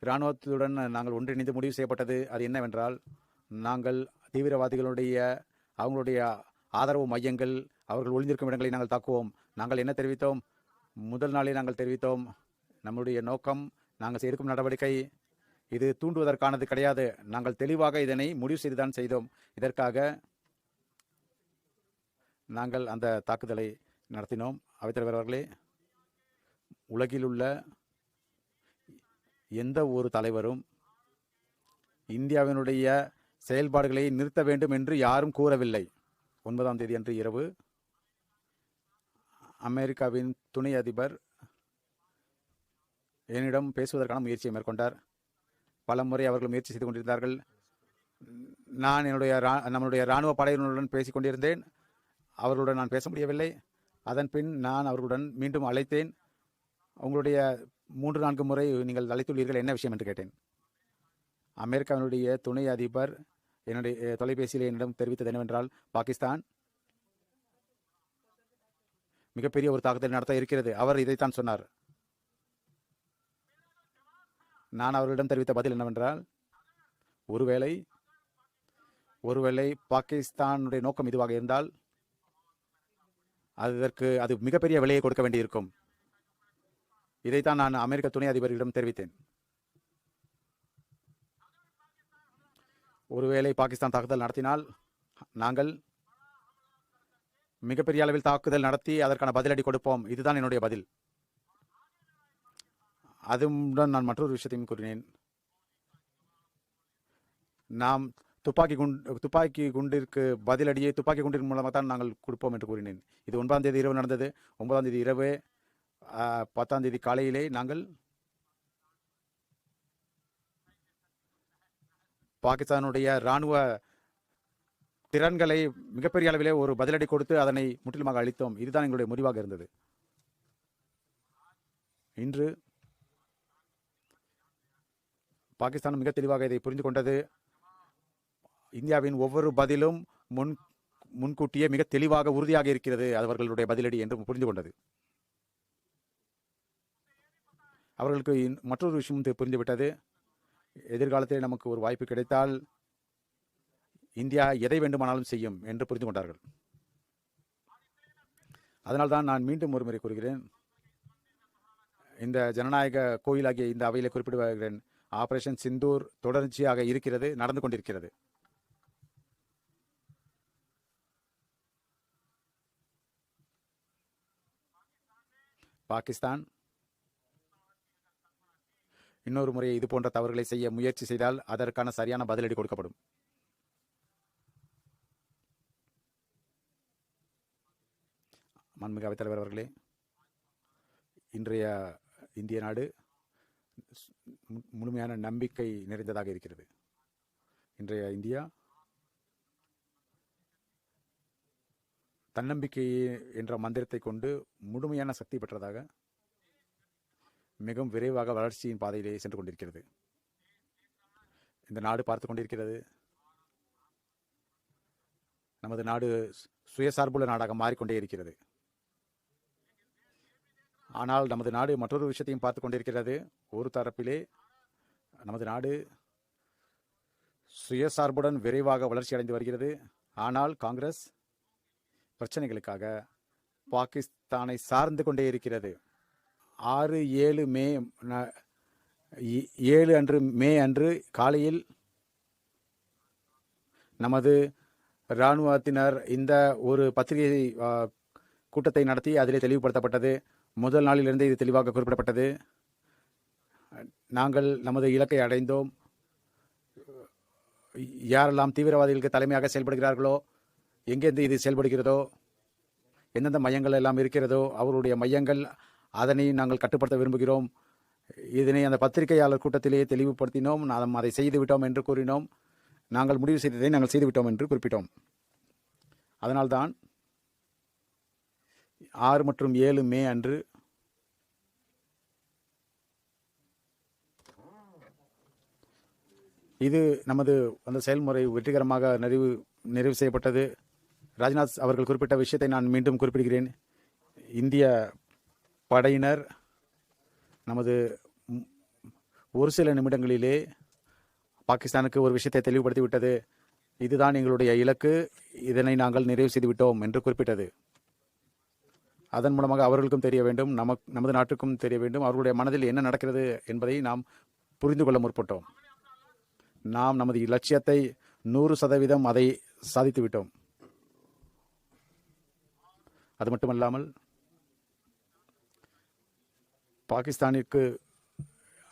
இராணுவத்துடன் நாங்கள் ஒன்றிணைந்து முடிவு செய்யப்பட்டது. அது என்னவென்றால் நாங்கள் தீவிரவாதிகளுடைய அவங்களுடைய ஆதரவு மையங்கள் அவர்கள் ஒளிந்திருக்கும் இடங்களை நாங்கள் தாக்குவோம். நாங்கள் என்ன தெரிவித்தோம்? முதல் நாளே நாங்கள் தெரிவித்தோம். நம்முடைய நோக்கம் நாங்கள் எடுக்கும் நடவடிக்கை இது தூண்டுவதற்கானது கிடையாது. நாங்கள் தெளிவாக இதனை முடிவு செய்துதான் செய்தோம். இதற்காக நாங்கள் அந்த தாக்குதலை நடத்தினோம். அவைத்தலைவர் அவர்களே உலகில் உள்ள எந்த ஒரு தலைவரும் இந்தியாவினுடைய செயல்பாடுகளை நிறுத்த வேண்டும் என்று யாரும் கூறவில்லை. ஒன்பதாம் தேதி அன்று இரவு அமெரிக்காவின் துணை அதிபர் என்னிடம் பேசுவதற்கான முயற்சியை மேற்கொண்டார். பல முறை அவர்கள் முயற்சி செய்து கொண்டிருந்தார்கள். நான் என்னுடைய ரா- நம்முடைய இராணுவ படையினருடன் பேசிக் கொண்டிருந்தேன். அவர்களுடன் நான் பேச முடியவில்லை. அதன் பின் நான் அவர்களுடன் மீண்டும் அழைத்தேன். உங்களுடைய மூன்று நான்கு முறை நீங்கள் அழைத்துள்ளீர்கள் என்ன விஷயம் என்று கேட்டேன். அமெரிக்காவினுடைய துணை அதிபர் என்னுடைய தொலைபேசியில் என்னிடம் தெரிவித்தது என்னவென்றால் பாகிஸ்தான் மிகப்பெரிய ஒரு தாக்குதல் நடத்த இருக்கிறது. அவர் இதைத்தான் சொன்னார். நான் அவர்களிடம் தெரிவித்த பதில் என்னவென்றால் ஒருவேளை ஒருவேளை பாகிஸ்தானுடைய நோக்கம் இதுவாக இருந்தால் அதற்கு அது மிகப்பெரிய விலையை கொடுக்க வேண்டியிருக்கும். இதைத்தான் நான் அமெரிக்க துணை அதிபரிடம் தெரிவித்தேன். ஒருவேளை பாகிஸ்தான் தாக்குதல் நடத்தினால் நாங்கள் மிகப்பெரிய அளவில் தாக்குதல் நடத்தி அதற்கான பதிலடி கொடுப்போம். இதுதான் என்னுடைய பதில். அதுடன் நான் மற்றொரு விஷயத்தையும் கூறினேன். நாம் துப்பாக்கி குண்டு துப்பாக்கி குண்டிற்கு பதிலடியை துப்பாக்கி குண்டின் மூலமாக தான் நாங்கள் கொடுப்போம் என்று கூறினேன். இது ஒன்பதாம் தேதி இரவு நடந்தது. ஒன்பதாம் தேதி இரவு பத்தாம் தேதி காலையிலே நாங்கள் பாகிஸ்தானுடைய இராணுவ திறன்களை மிகப்பெரிய அளவிலே ஒரு பதிலடி கொடுத்து அதனை முற்றிலுமாக அளித்தோம் இதுதான் எங்களுடைய முடிவாக இருந்தது. இன்று பாகிஸ்தான் மிக தெளிவாக இதை புரிந்து கொண்டது. இந்தியாவின் ஒவ்வொரு பதிலும் முன் முன்கூட்டியே மிக தெளிவாக உறுதியாக இருக்கிறது. அவர்களுடைய பதிலடி என்று புரிந்து கொண்டது. அவர்களுக்கு மற்றொரு விஷயம் புரிந்துவிட்டது. எதிர்காலத்தில் நமக்கு ஒரு வாய்ப்பு கிடைத்தால் இந்தியா எதை வேண்டுமானாலும் செய்யும் என்று புரிந்து கொண்டார்கள். அதனால்தான் நான் மீண்டும் ஒருமுறை கூறுகிறேன். இந்த ஜனநாயக கோயிலாகிய இந்த அவையில் குறிப்பிடுகிறேன். ஆபரேஷன் சிந்தூர் தொடர்ச்சியாக இருக்கிறது நடந்து கொண்டிருக்கிறது. பாகிஸ்தான் இன்னொரு முறை இது போன்ற தவறுகளை செய்ய முயற்சி செய்தால் அதற்கான சரியான பதிலடி கொடுக்கப்படும். மாண்புமிகு அவைத்தலைவர் அவர்களே இன்றைய இந்திய நாடு மு- முழுமையான நம்பிக்கை நிறைந்ததாக இருக்கிறது. இன்றைய இந்தியா தன்னம்பிக்கை என்ற மந்திரத்தை கொண்டு முழுமையான சக்தி பெற்றதாக மிகவும் விரைவாக வளர்ச்சியின் பாதையிலே சென்று கொண்டிருக்கிறது. இந்த நாடு பார்த்து கொண்டிருக்கிறது. நமது நாடு சுயசார்புள்ள நாடாக மாறிக்கொண்டே இருக்கிறது. ஆனால் நமது நாடு மற்றொரு விஷயத்தையும் பார்த்து கொண்டிருக்கிறது. ஒரு தரப்பிலே நமது நாடு சுயசார்புடன் விரைவாக வளர்ச்சி அடைந்து வருகிறது. ஆனால் காங்கிரஸ் பிரச்சனைகளுக்காக பாகிஸ்தானை சார்ந்து கொண்டே இருக்கிறது. ஆறு ஏழு மே ஏழு அன்று மே அன்று காலையில் நமது இராணுவத்தினர் இந்த ஒரு பத்திரிகை கூட்டத்தை நடத்தி அதிலே தெளிவுபடுத்தப்பட்டது. முதல் நாளிலிருந்து இது தெளிவாக குறிப்பிடப்பட்டது. நாங்கள் நமது இலக்கை அடைந்தோம். யாரெல்லாம் தீவிரவாதிகளுக்கு தலைமையாக செயல்படுகிறார்களோ எங்கெந்து இது செயல்படுகிறதோ எந்தெந்த மையங்கள் எல்லாம் இருக்கிறதோ அவருடைய மையங்கள் அதனை நாங்கள் கட்டுப்படுத்த விரும்புகிறோம். இதனை அந்த பத்திரிகையாளர் கூட்டத்திலேயே தெளிவுபடுத்தினோம். நாம் அதை செய்துவிட்டோம் என்று கூறினோம். நாங்கள் முடிவு செய்ததை நாங்கள் செய்துவிட்டோம் என்று குறிப்பிட்டோம். அதனால்தான் ஆறு மற்றும் ஏழு மே அன்று இது நமது அந்த செயல்முறை வெற்றிகரமாக நிறைவு நிறைவு செய்யப்பட்டது. ராஜ்நாத் அவர்கள் குறிப்பிட்ட விஷயத்தை நான் மீண்டும் குறிப்பிடுகிறேன். இந்திய படையினர் நமது ஒரு சில நிமிடங்களிலே பாகிஸ்தானுக்கு ஒரு விஷயத்தை தெளிவுபடுத்திவிட்டது. இதுதான் எங்களுடைய இலக்கு. இதனை நாங்கள் நிறைவு செய்து விட்டோம் என்று குறிப்பிட்டது. அதன் மூலமாக அவர்களுக்கும் தெரிய வேண்டும். நமக் நமது நாட்டுக்கும் தெரிய வேண்டும். அவர்களுடைய மனதில் என்ன நடக்கிறது என்பதை நாம் புரிந்து கொள்ள முற்பட்டோம். நாம் நமது இலட்சியத்தை நூறு சதவீதம் அதை சாதித்துவிட்டோம். அது மட்டுமல்லாமல் பாகிஸ்தானிற்கு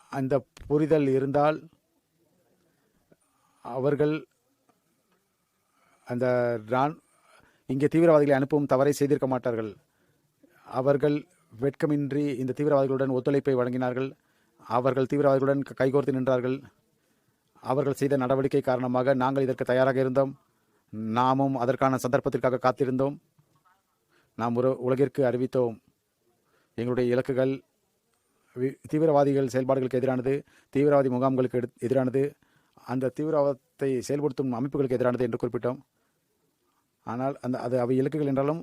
அந்த புரிதல் இருந்தால் அவர்கள் அந்த ரான் இங்கே தீவிரவாதிகளை அனுப்பும் தவறை செய்திருக்க மாட்டார்கள். அவர்கள் வெட்கமின்றி இந்த தீவிரவாதிகளுடன் ஒத்துழைப்பை வழங்கினார்கள். அவர்கள் தீவிரவாதிகளுடன் கைகோர்த்து நின்றார்கள். அவர்கள் செய்த நடவடிக்கை காரணமாக நாங்கள் இதற்கு தயாராக இருந்தோம். நாமும் அதற்கான சந்தர்ப்பத்திற்காக காத்திருந்தோம். நாம் ஒரு உலகிற்கு அறிவித்தோம். எங்களுடைய இலக்குகள் தீவிரவாதிகள் செயல்பாடுகளுக்கு எதிரானது தீவிரவாதி முகாம்களுக்கு எதிரானது அந்த தீவிரவாதத்தை செயல்படுத்தும் அமைப்புகளுக்கு எதிரானது என்று குறிப்பிட்டோம். ஆனால் அந்த அது அவை இலக்குகள் என்றாலும்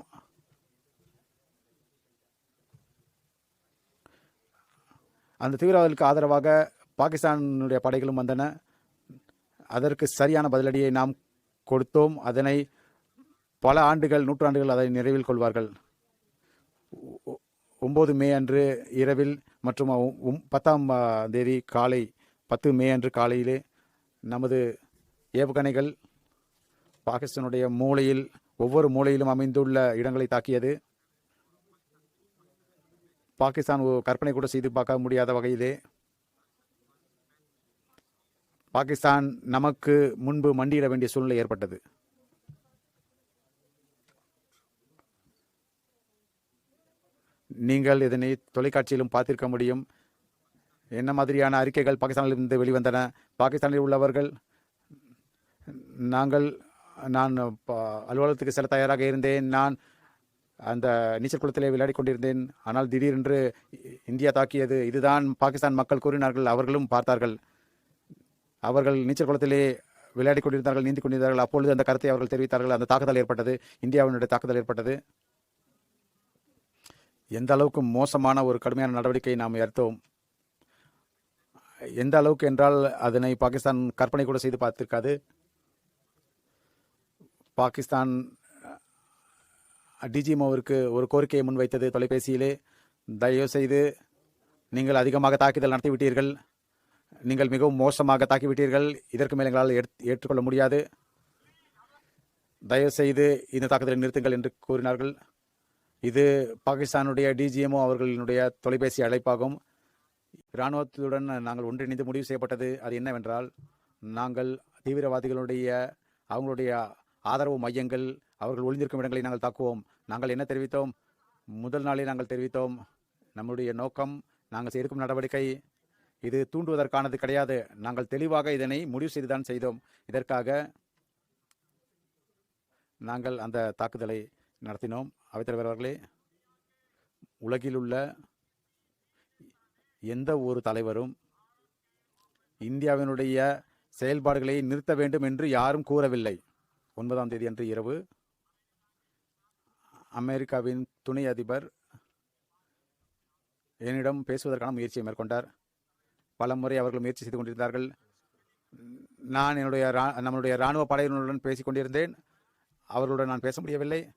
அந்த தீவிரவாதிகளுக்கு ஆதரவாக பாகிஸ்தானுடைய படைகளும் வந்தன. அதற்கு சரியான பதிலடியை நாம் கொடுத்தோம். அதனை பல ஆண்டுகள் நூற்றாண்டுகள் அதை நிறைவில் கொள்வார்கள். ஒம்பது மே அன்று இரவில் மற்றும் பத்தாம் தேதி காலை பத்து மே அன்று காலையிலே நமது ஏவுகணைகள் பாகிஸ்தானுடைய மூலையில் ஒவ்வொரு மூலையிலும் அமைந்துள்ள இடங்களை தாக்கியது. பாகிஸ்தான் கற்பனை கூட செய்து பார்க்க முடியாத வகையிலே. பாகிஸ்தான் நமக்கு முன்பு மண்டியிட வேண்டிய சூழ்நிலை ஏற்பட்டது. நீங்கள் இதனை தொலைக்காட்சியிலும் பார்த்திருக்க முடியும். என்ன மாதிரியான அறிக்கைகள் பாகிஸ்தானிலிருந்து வெளிவந்தன? பாகிஸ்தானில் உள்ளவர்கள் நாங்கள் நான் ப- அலுவலகத்துக்கு செல்ல தயாராக இருந்தேன். நான் அந்த நீச்சல் குளத்திலே விளையாடி கொண்டிருந்தேன். ஆனால் திடீரென்று இந்தியா தாக்கியது. இதுதான் பாகிஸ்தான் மக்கள் கூறினார்கள் அவர்களும் பார்த்தார்கள். அவர்கள் நீச்சல் குளத்திலே விளையாடி கொண்டிருந்தார்கள் நீந்திக் கொண்டிருந்தார்கள். அப்பொழுது அந்த கருத்தை அவர்கள் தெரிவித்தார்கள். அந்த தாக்குதல் ஏற்பட்டது. இந்தியாவினுடைய தாக்குதல் ஏற்பட்டது. எந்த அளவுக்கு மோசமான ஒரு கடுமையான நடவடிக்கையை நாம் எடுத்தோம்? எந்த அளவுக்கு என்றால் அதனை பாகிஸ்தான் கற்பனை கூட செய்து பார்த்திருக்காது. பாகிஸ்தான் டிஜிமோவிற்கு ஒரு கோரிக்கையை முன்வைத்தது தொலைபேசியிலே. தயவு செய்து நீங்கள் அதிகமாக தாக்குதல் நடத்திவிட்டீர்கள். நீங்கள் மிகவும் மோசமாக தாக்கிவிட்டீர்கள். இதற்கு மேல் எங்களால் ஏற்றுக்கொள்ள முடியாது. தயவு செய்து இந்த தாக்குதலை நிறுத்துங்கள் என்று கூறினார்கள். இது பாகிஸ்தானுடைய டிஜிஎம்ஓ அவர்களினுடைய தொலைபேசி அழைப்பாகும். இராணுவத்துடன் நாங்கள் ஒன்றிணைந்து முடிவு செய்யப்பட்டது. அது என்னவென்றால் நாங்கள் தீவிரவாதிகளுடைய அவங்களுடைய ஆதரவு மையங்கள் அவர்கள் ஒளிந்திருக்கும் இடங்களை நாங்கள் தாக்குவோம். நாங்கள் என்ன தெரிவித்தோம்? முதல் நாளே நாங்கள் தெரிவித்தோம். நம்முடைய நோக்கம் நாங்கள் எடுக்கும் நடவடிக்கை இது தூண்டுவதற்கானது கிடையாது. நாங்கள் தெளிவாக இதனை முடிவு செய்துதான் செய்தோம். இதற்காக நாங்கள் அந்த தாக்குதலை நடத்தினோம். அவைத்தலைவர் அவர்களே உலகில் உள்ள எந்த ஒரு தலைவரும் இந்தியாவினுடைய செயல்பாடுகளை நிறுத்த வேண்டும் என்று யாரும் கூறவில்லை. ஒன்பதாம் தேதி அன்று இரவு அமெரிக்காவின் துணை அதிபர் என்னிடம் பேசுவதற்கான முயற்சியை மேற்கொண்டார். பல முறை அவர்கள் முயற்சி செய்து கொண்டிருந்தார்கள். நான் என்னுடைய ரா- நம்மளுடைய இராணுவ படையினருடன் பேசிக் கொண்டிருந்தேன் அவர்களுடன் நான் பேச முடியவில்லை.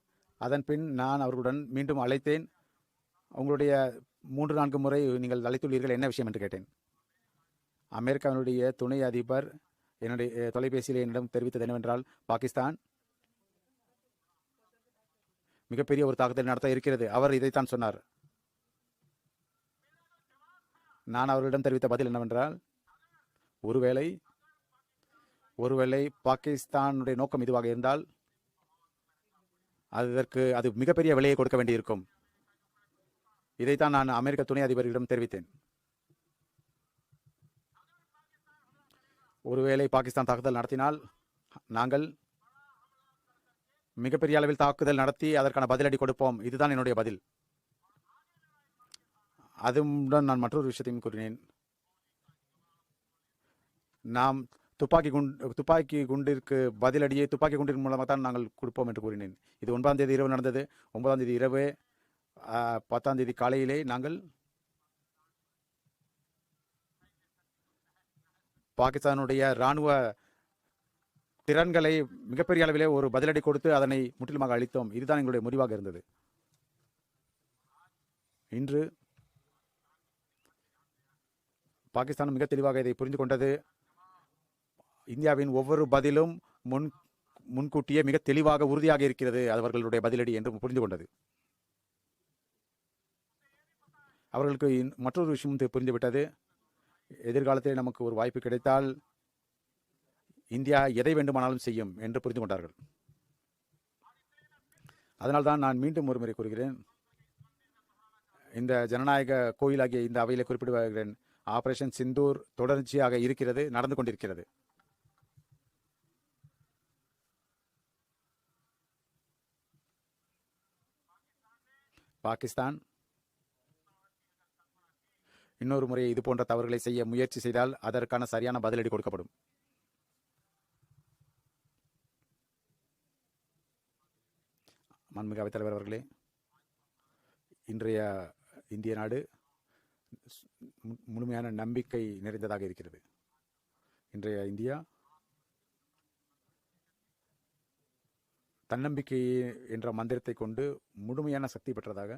அதன் பின் நான் அவர்களுடன் மீண்டும் அழைத்தேன். உங்களுடைய மூன்று நான்கு முறை நீங்கள் அழைத்துள்ளீர்கள் என்ன விஷயம் என்று கேட்டேன். அமெரிக்காவினுடைய துணை அதிபர் என்னுடைய தொலைபேசியில் என்னிடம் தெரிவித்தது என்னவென்றால் பாகிஸ்தான் மிகப்பெரிய ஒரு தாக்குதல் நடத்த இருக்கிறது. அவர் இதைத்தான் சொன்னார். நான் அவர்களிடம் தெரிவித்த பதில் என்னவென்றால் ஒருவேளை ஒருவேளை பாகிஸ்தானுடைய நோக்கம் இதுவாக இருந்தால் அதற்கு அது மிகப்பெரிய விலையை கொடுக்க வேண்டியிருக்கும். இதைத்தான் நான் அமெரிக்க துணை அதிபரிடம் தெரிவித்தேன். ஒருவேளை பாகிஸ்தான் தாக்குதல் நடத்தினால் நாங்கள் மிகப்பெரிய அளவில் தாக்குதல் நடத்தி அதற்கான பதிலடி கொடுப்போம். இதுதான் என்னுடைய பதில். அதுடன் நான் மற்றொரு விஷயத்தையும் கூறினேன். நாம் துப்பாக்கி குண்டு துப்பாக்கி குண்டிற்கு பதிலடியை துப்பாக்கி குண்டின் மூலமாக தான் நாங்கள் கொடுப்போம் என்று கூறினேன். இது ஒன்பதாம் தேதி இரவு நடந்தது. ஒன்பதாம் தேதி இரவு பத்தாம் தேதி காலையிலே நாங்கள் பாகிஸ்தானுடைய இராணுவ திறன்களை மிகப்பெரிய அளவிலே ஒரு பதிலடி கொடுத்து அதனை முற்றிலுமாக அளித்தோம் இதுதான் எங்களுடைய முடிவாக இருந்தது. இன்று பாகிஸ்தான் மிக தெளிவாக இதை புரிந்து கொண்டது. இந்தியாவின் ஒவ்வொரு பதிலும் முன் முன்கூட்டியே மிக தெளிவாக உறுதியாக இருக்கிறது. அது அவர்களுடைய பதிலடி என்று புரிந்து கொண்டது. அவர்களுக்கு மற்றொரு விஷயம் புரிந்துவிட்டது எதிர்காலத்தில் நமக்கு ஒரு வாய்ப்பு கிடைத்தால் இந்தியா எதை வேண்டுமானாலும் செய்யும் என்று புரிந்து கொண்டார்கள். அதனால்தான் நான் மீண்டும் ஒருமுறை கூறுகிறேன். இந்த ஜனநாயக கோயிலாகிய இந்த அவையில் குறிப்பிடுகிறேன். ஆபரேஷன் சிந்தூர் தொடர்ச்சியாக இருக்கிறது நடந்து கொண்டிருக்கிறது. பாகிஸ்தான். இன்னொரு முறை இது போன்ற தவறுகளை செய்ய முயற்சி செய்தால் அதற்கான சரியான பதிலடி கொடுக்கப்படும். மாண்புமிகு அவைத்தலைவர் அவர்களே இன்றைய இந்திய நாடு முழுமையான நம்பிக்கை நிறைந்ததாக இருக்கிறது. இன்றைய இந்தியா தன்னம்பிக்கை என்ற மந்திரத்தை கொண்டு முழுமையான சக்தி பெற்றதாக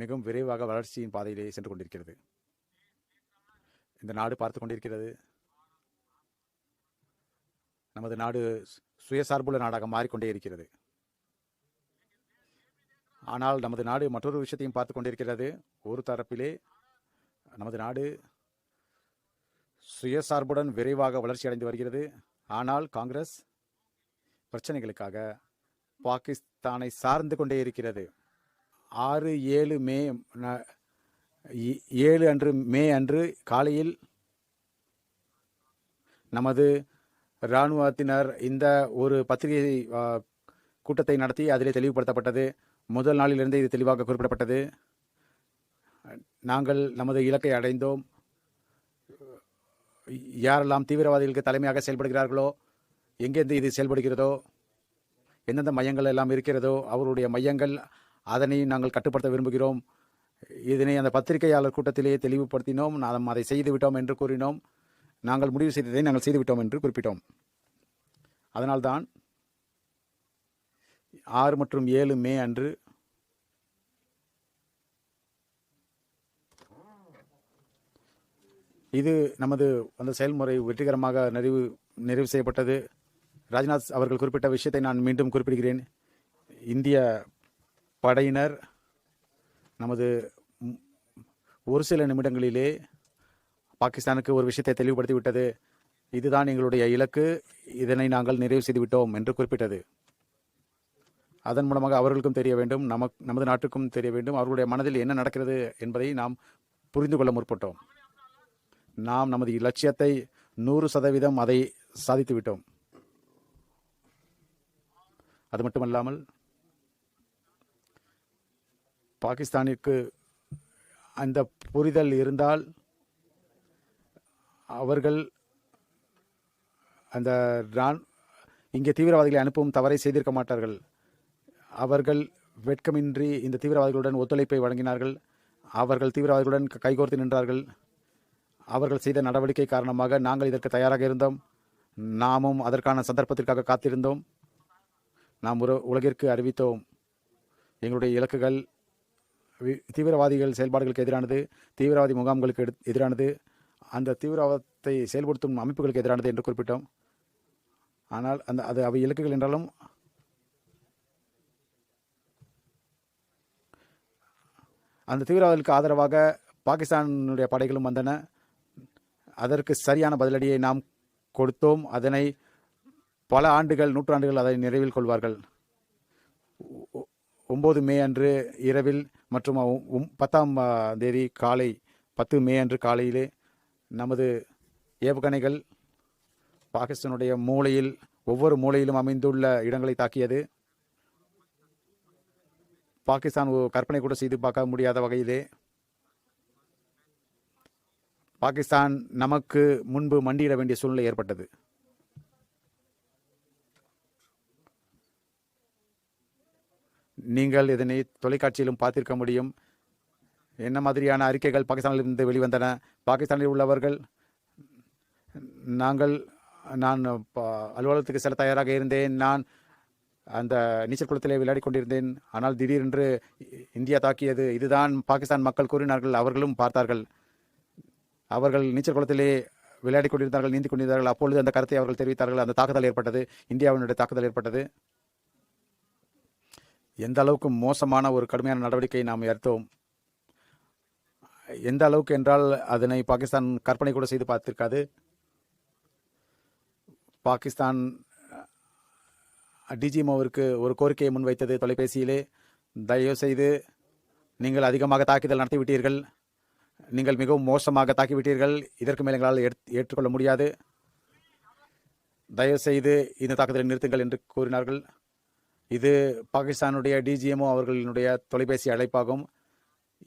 மிகவும் விரைவாக வளர்ச்சியின் பாதையிலே சென்று கொண்டிருக்கிறது. இந்த நாடு பார்த்து கொண்டிருக்கிறது. நமது நாடு சுயசார்புள்ள நாடாக மாறிக்கொண்டே இருக்கிறது. ஆனால் நமது நாடு மற்றொரு விஷயத்தையும் பார்த்து கொண்டிருக்கிறது. ஒரு தரப்பிலே நமது நாடு சுயசார்புடன் விரைவாக வளர்ச்சி அடைந்து வருகிறது. ஆனால் காங்கிரஸ் பிரச்சனைகளுக்காக பாகிஸ்தானை சார்ந்து கொண்டே இருக்கிறது. ஆறு ஏழு மே ஏழு அன்று மே அன்று காலையில் நமது இராணுவத்தினர் இந்த ஒரு பத்திரிகை கூட்டத்தை நடத்தி அதிலே தெளிவுபடுத்தப்பட்டது. முதல் நாளிலிருந்தே இது தெளிவாக குறிப்பிடப்பட்டது. நாங்கள் நமது இலக்கை அடைந்தோம். யாரெல்லாம் தீவிரவாதிகளுக்கு தலைமையாக செயல்படுகிறார்களோ எங்கேருந்து இது செயல்படுகிறதோ எந்தெந்த மையங்கள் எல்லாம் இருக்கிறதோ அவருடைய மையங்கள் அதனை நாங்கள் கட்டுப்படுத்த விரும்புகிறோம். இதனை அந்த பத்திரிகையாளர் கூட்டத்திலேயே தெளிவுபடுத்தினோம். நாம் அதை செய்து விட்டோம் என்று கூறினோம். நாங்கள் முடிவு செய்ததை நாங்கள் செய்துவிட்டோம் என்று குறிப்பிட்டோம். அதனால்தான் ஆறு மற்றும் ஏழு மே அன்று இது நமது அந்த செயல்முறை வெற்றிகரமாக நிறைவு நிறைவு செய்யப்பட்டது. ராஜ்நாத் அவர்கள் குறிப்பிட்ட விஷயத்தை நான் மீண்டும் குறிப்பிடுகிறேன். இந்திய படையினர் நமது ஒரு சில நிமிடங்களிலே பாகிஸ்தானுக்கு ஒரு விஷயத்தை தெளிவுபடுத்தி விட்டது இதுதான் எங்களுடைய இலக்கு. இதனை நாங்கள் நிறைவு செய்துவிட்டோம் என்று குறிப்பிட்டது. அதன் மூலமாக அவர்களுக்கும் தெரிய வேண்டும். நமக் நமது நாட்டுக்கும் தெரிய வேண்டும். அவர்களுடைய மனதில் என்ன நடக்கிறது என்பதை நாம் புரிந்து கொள்ள முற்பட்டோம். நாம் நமது இலட்சியத்தை நூறு சதவீதம் அதை சாதித்து விட்டோம் அது மட்டுமல்லாமல் பாகிஸ்தானிற்கு அந்த புரிதல் இருந்தால் அவர்கள் அந்த ரான் இங்கே தீவிரவாதிகளை அனுப்பவும் தவறை செய்திருக்க மாட்டார்கள். அவர்கள் வெட்கமின்றி இந்த தீவிரவாதிகளுடன் ஒத்துழைப்பை வழங்கினார்கள். அவர்கள் தீவிரவாதிகளுடன் கைகோர்த்து நின்றார்கள். அவர்கள் செய்த நடவடிக்கை காரணமாக நாங்கள் இதற்கு தயாராக இருந்தோம். நாமும் அதற்கான சந்தர்ப்பத்திற்காக காத்திருந்தோம். நாம் உர உலகிற்கு அறிவித்தோம். எங்களுடைய இலக்குகள் தீவிரவாதிகள் செயல்பாடுகளுக்கு எதிரானது தீவிரவாதி முகாம்களுக்கு எடு- எதிரானது அந்த தீவிரவாதத்தை செயல்படுத்தும் அமைப்புகளுக்கு எதிரானது என்று குறிப்பிட்டோம். ஆனால் அந்த அது அவை இலக்குகள் என்றாலும் அந்த தீவிரவாதிகளுக்கு ஆதரவாக பாகிஸ்தானுடைய படைகளும் வந்தன. அதற்கு சரியான பதிலடியை நாம் கொடுத்தோம். அதனை பல ஆண்டுகள் நூற்றாண்டுகள் அதை நிறைவில் கொள்வார்கள். ஒம்பது மே அன்று இரவில் மற்றும் பத்தாம் தேதி காலை பத்து மே அன்று காலையிலே நமது ஏவுகணைகள் பாகிஸ்தானுடைய மூலையில் ஒவ்வொரு மூலையிலும் அமைந்துள்ள இடங்களை தாக்கியது. பாகிஸ்தான் கற்பனை கூட செய்து பார்க்க முடியாத வகையிலே பாகிஸ்தான் நமக்கு முன்பு மண்டியிட வேண்டிய சூழ்நிலை ஏற்பட்டது. நீங்கள் இதனை தொலைக்காட்சியிலும் பார்த்திருக்க முடியும். என்ன மாதிரியான அறிக்கைகள் பாகிஸ்தானிலிருந்து வெளிவந்தன? பாகிஸ்தானில் உள்ளவர்கள் நாங்கள் நான் ப- அலுவலகத்துக்கு செல்ல தயாராக இருந்தேன். நான் அந்த நீச்சல் குளத்திலே விளையாடி கொண்டிருந்தேன். ஆனால் திடீரென்று இந்தியா தாக்கியது. இதுதான் பாகிஸ்தான் மக்கள் கூறினார்கள். அவர்களும் பார்த்தார்கள். அவர்கள் நீச்சல் குளத்திலே விளையாடி கொண்டிருந்தார்கள் நீந்தி கொண்டிருந்தார்கள். அப்பொழுது அந்த கருத்தை அவர்கள் தெரிவித்தார்கள். அந்த தாக்குதல் ஏற்பட்டது. இந்தியாவினுடைய தாக்குதல் ஏற்பட்டது. எந்த அளவுக்கு மோசமான ஒரு கடுமையான நடவடிக்கையை நாம் எடுத்தோம்? எந்த அளவுக்கு என்றால் அதனை பாகிஸ்தான் கற்பனை கூட செய்து பார்த்திருக்காது. பாகிஸ்தான் டிஜிஎம்ஓவிற்கு ஒரு கோரிக்கையை முன்வைத்தது தொலைபேசியிலே. தயவு செய்து நீங்கள் அதிகமாக தாக்குதல் நடத்திவிட்டீர்கள் நீங்கள் மிகவும் மோசமாக தாக்கிவிட்டீர்கள் இதற்கு மேல் எங்களால் ஏற்- ஏற்றுக்கொள்ள முடியாது. தயவுசெய்து இந்த தாக்குதலை நிறுத்துங்கள் என்று கூறினார்கள். இது பாகிஸ்தானுடைய டிஜிஎம்ஓ அவர்களினுடைய தொலைபேசி அழைப்பாகும்.